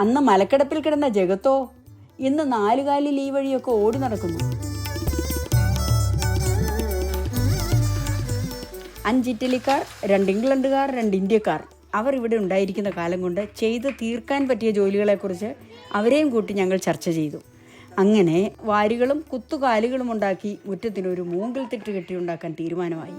അന്ന് മലക്കിടപ്പിൽ കിടന്ന ജഗത്തോ ഇന്ന് നാലുകാലിൽ ഈ വഴിയൊക്കെ ഓടി നടക്കുന്നു. അഞ്ച് ഇറ്റലിക്കാർ രണ്ട് ഇംഗ്ലണ്ടുകാർ രണ്ട് ഇന്ത്യക്കാർ. അവർ ഇവിടെ ഉണ്ടായിരിക്കുന്ന കാലം കൊണ്ട് ചെയ്ത് തീർക്കാൻ പറ്റിയ ജോലികളെക്കുറിച്ച് അവരെയും കൂട്ടി ഞങ്ങൾ ചർച്ച ചെയ്തു. അങ്ങനെ വാരികളും കുത്തുകാലുകളും ഉണ്ടാക്കി മുറ്റത്തിനൊരു മൂങ്കിൽ തിട്ട് കെട്ടിയുണ്ടാക്കാൻ തീരുമാനമായി.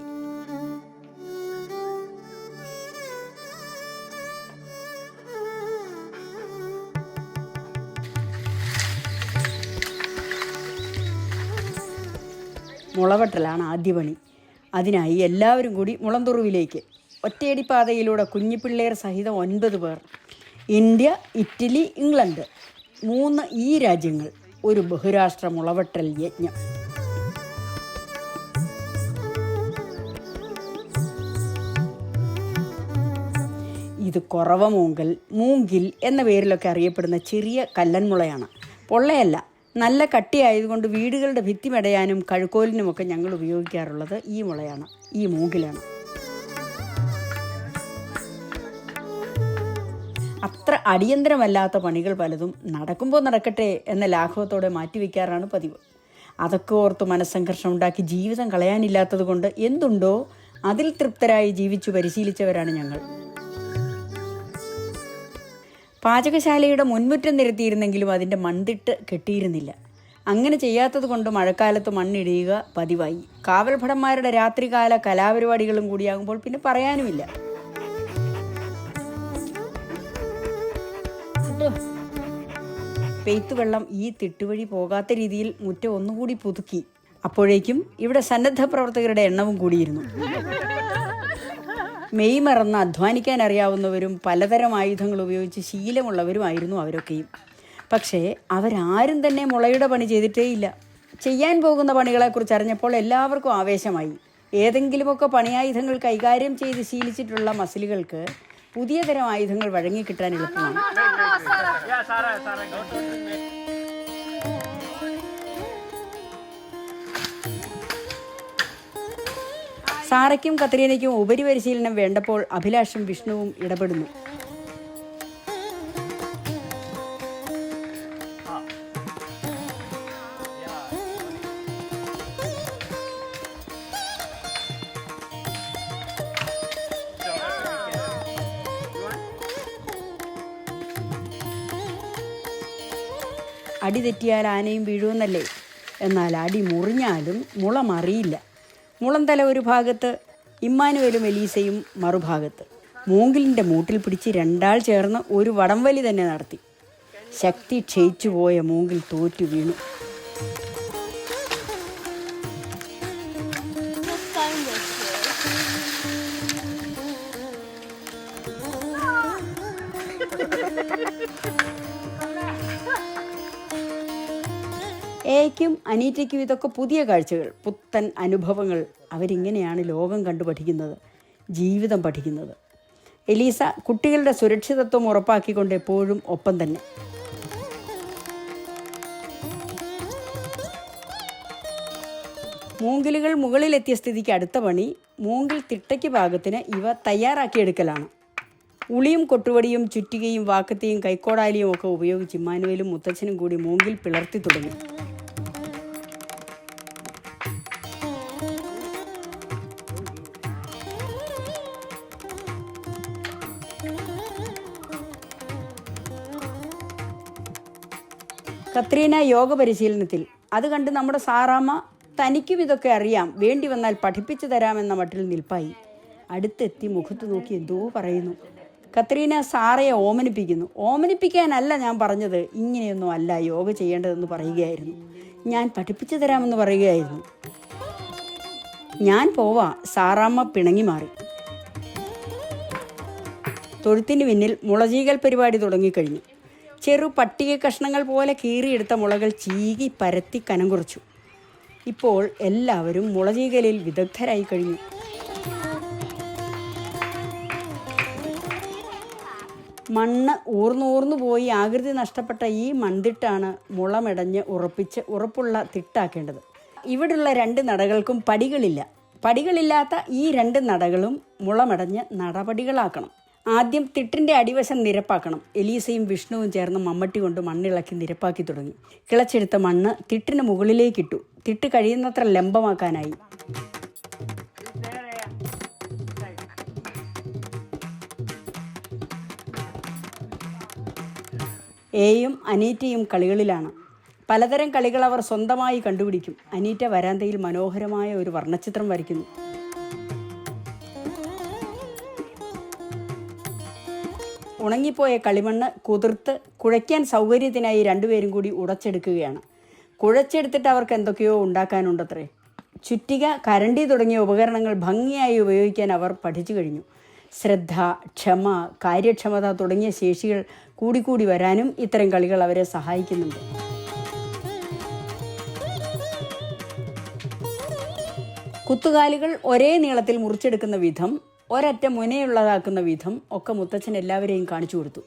മുളവെട്ടലാണ് ആദ്യ പണി. അതിനായി എല്ലാവരും കൂടി മുളന്തുറുവിലേക്ക് ഒറ്റയടിപ്പാതയിലൂടെ കുഞ്ഞിപ്പിള്ളേർ സഹിതം ഒൻപത് പേർ. ഇന്ത്യ ഇറ്റലി ഇംഗ്ലണ്ട് മൂന്ന് ഈ രാജ്യങ്ങൾ ഒരു ബഹുരാഷ്ട്ര മുളവെട്ടൽ യജ്ഞം. ഇത് കുറവ മൂങ്കൽ മൂങ്കിൽ എന്ന പേരിലൊക്കെ അറിയപ്പെടുന്ന ചെറിയ കല്ലൻമുളയാണ്. പൊള്ളയല്ല നല്ല കട്ടിയായതുകൊണ്ട് വീടുകളുടെ ഭിത്തി മെടയാനും കഴുക്കോലിനുമൊക്കെ ഞങ്ങൾ ഉപയോഗിക്കാറുള്ളത് ഈ മുളയാണ് ഈ മൂങ്കിലാണ് അത്ര അടിയന്തരമല്ലാത്ത പണികൾ പലതും നടക്കുമ്പോൾ നടക്കട്ടെ എന്ന ലാഘവത്തോടെ മാറ്റിവെക്കാറാണ് പതിവ്. അതൊക്കെ ഓർത്ത് മനസ്സംഘർഷം ഉണ്ടാക്കി ജീവിതം കളയാനില്ലാത്തത് കൊണ്ട് എന്തുണ്ടോ അതിൽ തൃപ്തരായി ജീവിച്ചു പരിശീലിച്ചവരാണ് ഞങ്ങൾ. പാചകശാലയുടെ മുൻമുറ്റം നിരത്തിയിരുന്നെങ്കിലും അതിന്റെ മൺതിട്ട് കെട്ടിയിരുന്നില്ല. അങ്ങനെ ചെയ്യാത്തത് കൊണ്ട് മഴക്കാലത്ത് മണ്ണിടിയുക പതിവായി. കാവൽഭടന്മാരുടെ രാത്രികാല കലാപരിപാടികളും കൂടിയാകുമ്പോൾ പിന്നെ പറയാനുമില്ല. പെയ്ത്ത് വെള്ളം ഈ തിട്ടുവഴി പോകാത്ത രീതിയിൽ മുറ്റം ഒന്നുകൂടി പുതുക്കി. അപ്പോഴേക്കും ഇവിടെ സന്നദ്ധ പ്രവർത്തകരുടെ എണ്ണവും കൂടിയിരുന്നു. മെയ് മറന്ന് അധ്വാനിക്കാൻ അറിയാവുന്നവരും പലതരം ആയുധങ്ങൾ ഉപയോഗിച്ച് ശീലമുള്ളവരുമായിരുന്നു അവരൊക്കെയും. പക്ഷേ അവരാരും തന്നെ മുളയുടെ പണി ചെയ്തിട്ടേയില്ല. ചെയ്യാൻ പോകുന്ന പണികളെക്കുറിച്ച് അറിഞ്ഞപ്പോൾ എല്ലാവർക്കും ആവേശമായി. ഏതെങ്കിലുമൊക്കെ പണിയായുധങ്ങൾ കൈകാര്യം ചെയ്ത് ശീലിച്ചിട്ടുള്ള മസിലുകൾക്ക് പുതിയ തരം ആയുധങ്ങൾ വഴങ്ങിക്കിട്ടാൻ എളുപ്പമാണ്. സാറയ്ക്കും കത്രീനയ്ക്കും ഉപരിപരിശീലനം വേണ്ടപ്പോൾ അഭിലാഷും വിഷ്ണുവും ഇടപെടുന്നു. അടി തെറ്റിയാൽ ആനയും വീഴുമെന്നല്ലേ? എന്നാൽ അടി മുറിഞ്ഞാലും മുളം അറിയില്ല മുളം തല ഒരു ഭാഗത്ത് ഇമ്മാനുവലും എലീസയും മറുഭാഗത്ത്. മൂങ്കിലിന്റെ മൂട്ടിൽ പിടിച്ച് രണ്ടാൾ ചേർന്ന് ഒരു വടംവലി തന്നെ നടത്തി. ശക്തി ക്ഷയിച്ചു പോയ മൂങ്കിൽ തോറ്റു വീണു. ഏയ്ക്കും അനീറ്റയ്ക്കും ഇതൊക്കെ പുതിയ കാഴ്ചകൾ പുത്തൻ അനുഭവങ്ങൾ. അവരിങ്ങനെയാണ് ലോകം കണ്ടു പഠിക്കുന്നത് ജീവിതം പഠിക്കുന്നത്. എലീസ കുട്ടികളുടെ സുരക്ഷിതത്വം ഉറപ്പാക്കിക്കൊണ്ട് എപ്പോഴും ഒപ്പം തന്നെ. മൂങ്കിലുകൾ മുകളിലെത്തിയ സ്ഥിതിക്ക് അടുത്ത പണി മൂങ്കിൽ തിട്ടയ്ക്ക് പാകത്തിന് ഇവ തയ്യാറാക്കിയെടുക്കലാണ്. ഉളിയും കൊട്ടുവടിയും ചുറ്റികയും വാക്കത്തെയും കൈക്കോടാലിയും ഒക്കെ ഉപയോഗിച്ച് ഇമ്മാനുവലും മുത്തച്ഛനും കൂടി മൂങ്കിൽ പിളർത്തി തുടങ്ങി. കത്രീന യോഗ പരിശീലനത്തിൽ അത് കണ്ട് നമ്മുടെ സാറാമ്മ തനിക്കും ഇതൊക്കെ അറിയാം. വേണ്ടി വന്നാൽ പഠിപ്പിച്ചു തരാമെന്ന മട്ടിൽ നിൽപ്പായി. അടുത്തെത്തി മുഖത്ത് നോക്കി എന്തോ പറയുന്നു. കത്രീന സാറയെ ഓമനിപ്പിക്കുന്നു. ഓമനിപ്പിക്കാനല്ല ഞാൻ പറഞ്ഞത്. ഇങ്ങനെയൊന്നും അല്ല യോഗ ചെയ്യേണ്ടതെന്ന് പറയുകയായിരുന്നു. ഞാൻ പഠിപ്പിച്ചു തരാമെന്ന് പറയുകയായിരുന്നു. ഞാൻ പോവാ. സാറാമ്മ പിണങ്ങി മാറി. തൊഴുത്തിന് പിന്നിൽ മുളചീകൽ പരിപാടി തുടങ്ങിക്കഴിഞ്ഞു. ചെറു പട്ടിക കഷ്ണങ്ങൾ പോലെ കീറിയെടുത്ത മുളകൾ ചീകി പരത്തി കനം കുറച്ചു. ഇപ്പോൾ എല്ലാവരും മുളചീകലിൽ വിദഗ്ധരായി കഴിഞ്ഞു. മണ്ണ് ഊർന്നൂർന്നു പോയി ആകൃതി നഷ്ടപ്പെട്ട ഈ മൺതിട്ടാണ് മുളമെടഞ്ഞ് ഉറപ്പിച്ച് ഉറപ്പുള്ള തിട്ടാക്കേണ്ടത്. ഇവിടുള്ള രണ്ട് നടകൾക്കും പടികളില്ല. പടികളില്ലാത്ത ഈ രണ്ട് നടകളും മുളമടഞ്ഞ് നടപടികളാക്കണം. ആദ്യം തിട്ടിന്റെ അടിവശം നിരപ്പാക്കണം. എലീസയും വിഷ്ണുവും ചേർന്ന് മമ്മട്ടി കൊണ്ട് മണ്ണിളക്കി നിരപ്പാക്കി തുടങ്ങി. കിളച്ചെടുത്ത മണ്ണ് തിട്ടിന് മുകളിലേക്കിട്ടു. തിട്ട് കഴിയുന്നത്ര ലംബമാക്കാനായി. എയും അനീറ്റയും കളികളിലാണ്. പലതരം കളികൾ അവർ സ്വന്തമായി കണ്ടുപിടിക്കും. അനീറ്റ വരാന്തയിൽ മനോഹരമായ ഒരു വർണചിത്രം വരയ്ക്കുന്നു. ഉണങ്ങിപ്പോയ കളിമണ്ണ് കുതിർത്ത് കുഴയ്ക്കാൻ സൗകര്യത്തിനായി രണ്ടുപേരും കൂടി ഉടച്ചെടുക്കുകയാണ്. കുഴച്ചെടുത്തിട്ട് അവർക്ക് എന്തൊക്കെയോ ഉണ്ടാക്കാനുണ്ടത്രേ. ചുറ്റിക കരണ്ടി തുടങ്ങിയ ഉപകരണങ്ങൾ ഭംഗിയായി ഉപയോഗിക്കാൻ അവർ പഠിച്ചു കഴിഞ്ഞു. ശ്രദ്ധ ക്ഷമ കാര്യക്ഷമത തുടങ്ങിയ ശേഷികൾ കൂടിക്കൂടി വരാനും ഇത്തരം കളികൾ അവരെ സഹായിക്കുന്നുണ്ട്. കുത്തുകാലുകൾ ഒരേ നീളത്തിൽ മുറിച്ചെടുക്കുന്ന വിധം ഒരറ്റ മുനയുള്ളതാക്കുന്ന വിധം ഒക്കെ മുത്തച്ഛൻ എല്ലാവരെയും കാണിച്ചു കൊടുത്തു.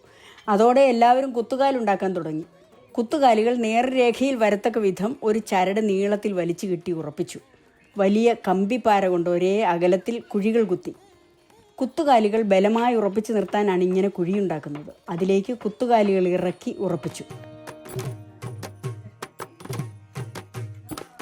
അതോടെ എല്ലാവരും കുത്തുകാലുണ്ടാക്കാൻ തുടങ്ങി. കുത്തുകാലികൾ നേർരേഖയിൽ വരത്തക്ക വിധം ഒരു ചരട് നീളത്തിൽ വലിച്ചു കിട്ടി ഉറപ്പിച്ചു. വലിയ കമ്പിപ്പാര കൊണ്ട് ഒരേ അകലത്തിൽ കുഴികൾ കുത്തി. കുത്തുകാലികൾ ബലമായി ഉറപ്പിച്ചു നിർത്താനാണ് ഇങ്ങനെ കുഴിയുണ്ടാക്കുന്നത്. അതിലേക്ക് കുത്തുകാലികൾ ഇറക്കി ഉറപ്പിച്ചു.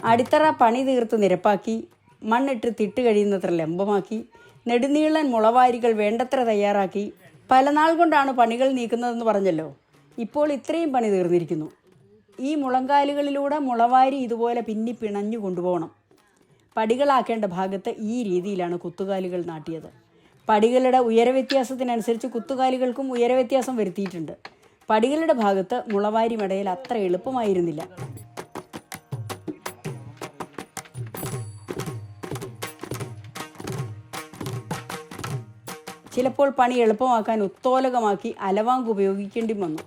അടിത്തറ പണി തീർത്ത് നിരപ്പാക്കി മണ്ണിട്ട് തിട്ട് കഴിയുന്നത്ര ലംബമാക്കി നെടുനീളൻ മുളവാരികൾ വേണ്ടത്ര തയ്യാറാക്കി പല നാൾ കൊണ്ടാണ് പണികൾ നീക്കുന്നതെന്ന് പറഞ്ഞല്ലോ. ഇപ്പോൾ ഇത്രയും പണി തീർന്നിരിക്കുന്നു. ഈ മുളങ്കാലുകളിലൂടെ മുളവാരി ഇതുപോലെ പിന്നി പിണഞ്ഞു കൊണ്ടുപോകണം. പടികളാക്കേണ്ട ഭാഗത്ത് ഈ രീതിയിലാണ് കുത്തുകാലുകൾ നാട്ടിയത്. പടികളുടെ ഉയരവ്യത്യാസത്തിനനുസരിച്ച് കുത്തുകാലുകൾക്കും ഉയരവ്യത്യാസം വരുത്തിയിട്ടുണ്ട്. പടികളുടെ ഭാഗത്ത് മുളവാരി മടയിൽ അത്ര എളുപ്പമായിരുന്നില്ല. ചിലപ്പോൾ പണി എളുപ്പമാക്കാൻ ഉത്തോലകമാക്കി അലവാങ്ക് ഉപയോഗിക്കേണ്ടി വന്നു.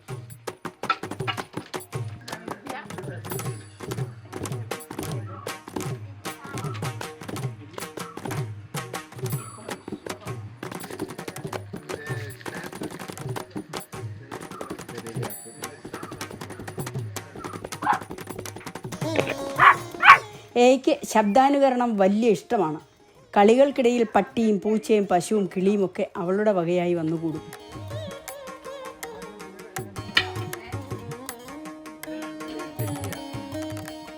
എയ്ക്ക് ശബ്ദാനുകരണം വലിയ ഇഷ്ടമാണ്. കളികൾക്കിടയിൽ പട്ടിയും പൂച്ചയും പശുവും കിളിയും ഒക്കെ അവളുടെ വകയായി വന്നുകൂടും.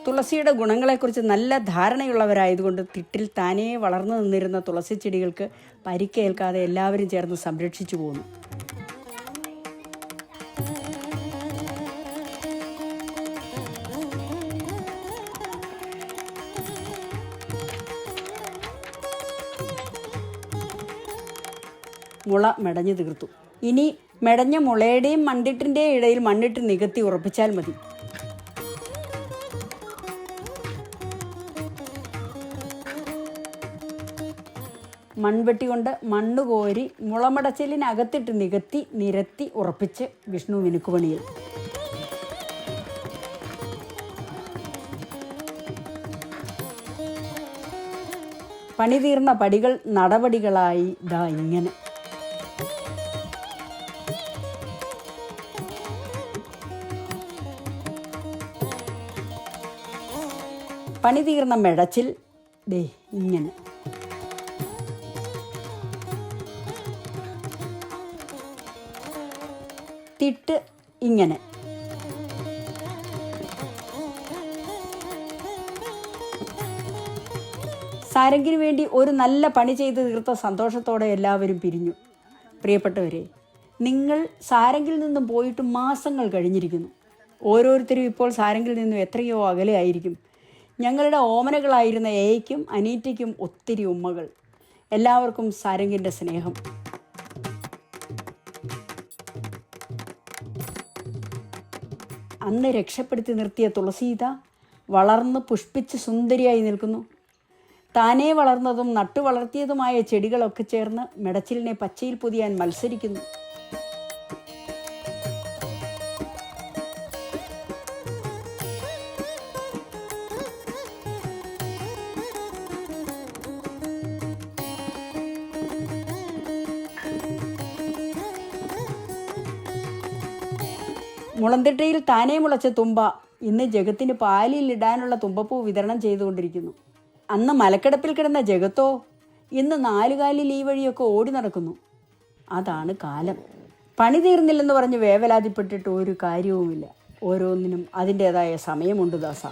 തുളസിയുടെ ഗുണങ്ങളെക്കുറിച്ച് നല്ല ധാരണയുള്ളവരായതുകൊണ്ട് തിട്ടിൽ താനേ വളർന്നു നിന്നിരുന്ന തുളസി ചെടികൾക്ക് പരിക്കേൽക്കാതെ എല്ലാവരും ചേർന്ന് സംരക്ഷിച്ചു പോന്നു. മുള മെടഞ്ഞു തീർത്തു. ഇനി മെടഞ്ഞ മുളയുടെയും മണ്ണിട്ടിന്റെയും ഇടയിൽ മണ്ണിട്ട് നികത്തി ഉറപ്പിച്ചാൽ മതി. മൺവെട്ടി കൊണ്ട് മണ്ണ് കോരി മുളമടച്ചിലിനകത്തിട്ട് നികത്തി നിരത്തി ഉറപ്പിച്ച് വിഷ്ണു മിനുക്കുപണിയിൽ പണി തീർന്ന പടികൾ നടപടികളായി ദാ ഇങ്ങനെ. പണി തീർന്ന മെടച്ചിൽ ദേ ഇങ്ങനെ. തിട്ട് ഇങ്ങനെ. സാരംഗിന് വേണ്ടി ഒരു നല്ല പണി ചെയ്ത് തീർത്ത സന്തോഷത്തോടെ എല്ലാവരും പിരിഞ്ഞു. പ്രിയപ്പെട്ടവരെ നിങ്ങൾ സാരംഗിൽ നിന്നും പോയിട്ട് മാസങ്ങൾ കഴിഞ്ഞിരിക്കുന്നു. ഓരോരുത്തരും ഇപ്പോൾ സാരംഗിൽ നിന്നും എത്രയോ അകലെ ആയിരിക്കും ഞങ്ങളുടെ ഓമനകളായിരുന്ന എയ്ക്കും അനീറ്റയ്ക്കും ഒത്തിരി ഉമ്മകൾ. എല്ലാവർക്കും സാരംഗിന്റെ സ്നേഹം. അന്ന് രക്ഷപ്പെടുത്തി നിർത്തിയ തുളസീത വളർന്ന് പുഷ്പിച്ച് സുന്ദരിയായി നിൽക്കുന്നു. താനേ വളർന്നതും നട്ടു വളർത്തിയതുമായ ചെടികളൊക്കെ ചേർന്ന് മെടച്ചിലിനെ പച്ചയിൽ പൊതിയാൻ മത്സരിക്കുന്നു. മുളന്തിട്ടയിൽ താനേ മുളച്ച തുമ്പ ഇന്ന് ജഗത്തിന് പാലിലിടാനുള്ള തുമ്പപ്പൂ വിതരണം ചെയ്തുകൊണ്ടിരിക്കുന്നു. അന്ന് മലക്കിടപ്പിൽ കിടന്ന ജഗത്തോ ഇന്ന് നാലുകാലിൽ ഈ വഴിയൊക്കെ ഓടി നടക്കുന്നു. അതാണ് കാലം. പണി തീർന്നില്ലെന്ന് പറഞ്ഞ് വേവലാതിപ്പെട്ടിട്ട് ഒരു കാര്യവുമില്ല. ഓരോന്നിനും അതിന്റേതായ സമയമുണ്ട് ദാസ.